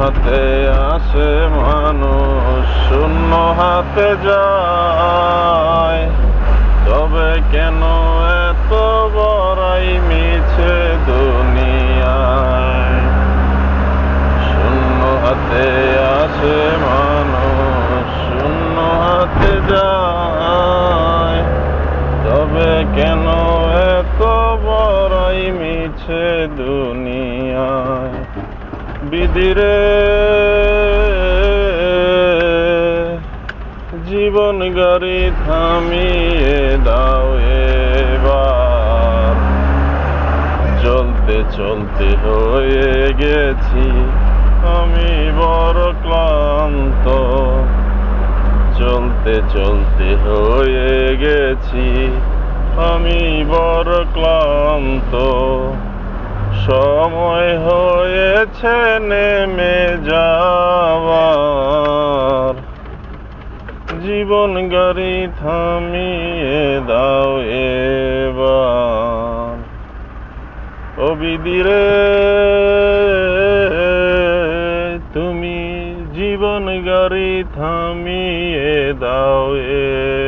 হাতে আসে মানুষ, শূন্য হাতে যায়। তবে কেন এত বড়াই মিছে দুনিয়ায়? শূন্য হাতে আসে মানুষ, শূন্য হাতে যায়। তবে কেন এত বড়াই মিছে দুনিয়ায় বিদিরে জীবন গাড়ি থামিয়ে দাও এবার। চলতে চলতে হয়ে গেছি আমি বড় ক্লান্ত। চলতে চলতে হয়ে গেছি আমি বড় ক্লান্ত। সময় হয়েছে নেমে যাওয়ার। জীবন গাড়ি থামিয়ে দাও এবার। ও বিদিরে তুমি জীবন গাড়ি থামিয়ে দাও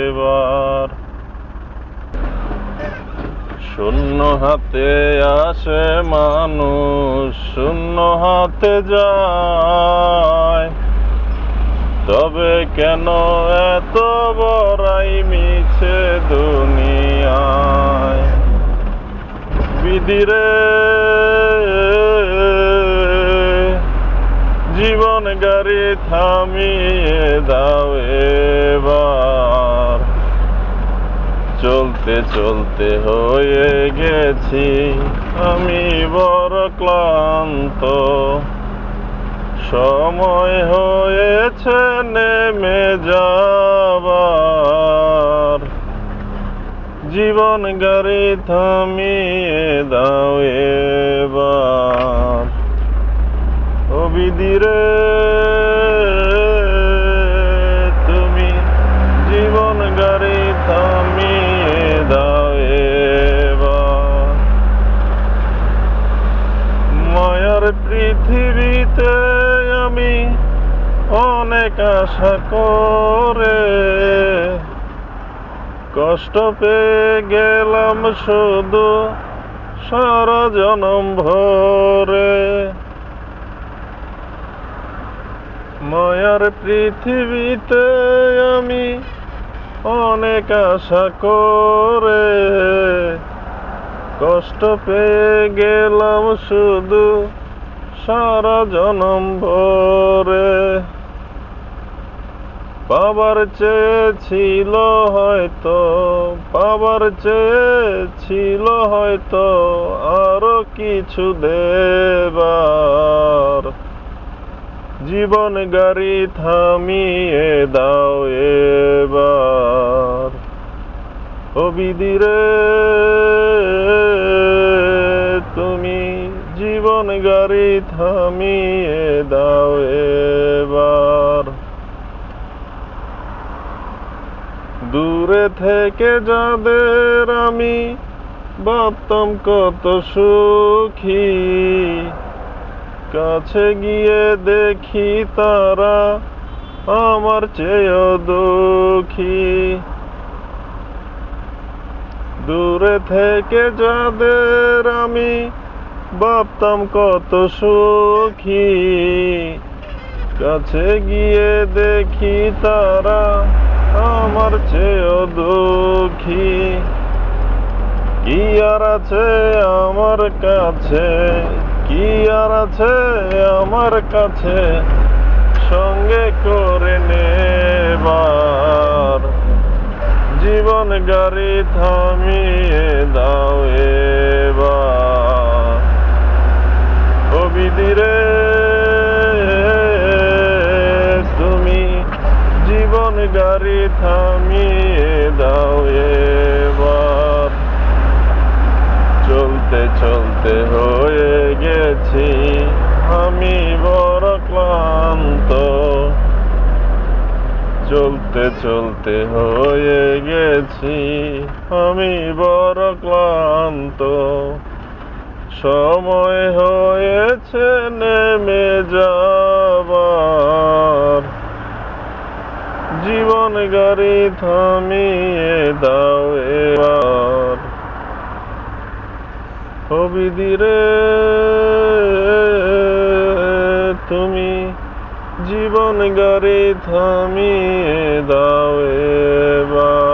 এবার। শূন্য হাতে আসে মানুষ, শূন্য হাতে যায়। তবে কেন এত বড়াই মিছে দুনিয়ায়? বিদিরে জীবন গাড়ি থামিয়ে দাও এবার চলতে চলতে হয়ে গেছি। আমি বড় ক্লান্ত। সময় হয়েছে নেমে যাবার। জীবন গাড়ি থামিয়ে দাও এবার। ও পৃথিবীতে আমি অনেক আশা করে কষ্ট পেয়ে গেলাম শুধু সারা জনম ভরে। মায়ার পৃথিবীতে আমি অনেক আশা করে কষ্ট পেয়ে গেলাম শুধু সারা জনম ভরে। পাবার চেয়েছিল হয়তো, পাবার চেয়েছিল হয়তো আরও কিছু দেবার। জীবন গাড়ি থামিয়ে দাও এবার। ও বিদিরে জীবন গাড়ি থামিয়ে দাও এবার। দূরে থেকে যাদের আমি ভাবতাম কত সুখী, কাছে গিয়ে দেখি তারা আমার চেয়েও দুঃখী। দূরে থেকে যাদের আমি ভাবতাম কত সুখী। কাছে গিয়ে দেখি তারা আমার চেয়েও দুঃখী। কি আর আছে আমার কাছে? কি আর আছে আমার কাছে? সঙ্গে করে নেবার। জীবন গাড়ি থামিয়ে দাও এবার। ও তুমি জীবন গাড়ি থামিয়ে দাও এবার। চলতে চলতে হয়ে গেছি, আমি বড় ক্লান্ত। চলতে চলতে হয়ে গেছি, আমি বড় ক্লান্ত। সময় হয়েছে নেমে যাবার। জীবন গাড়ি থামিয়ে দাও এবার। হবিদিরে তুমি জীবন গাড়ি থামিয়ে দাও এবার।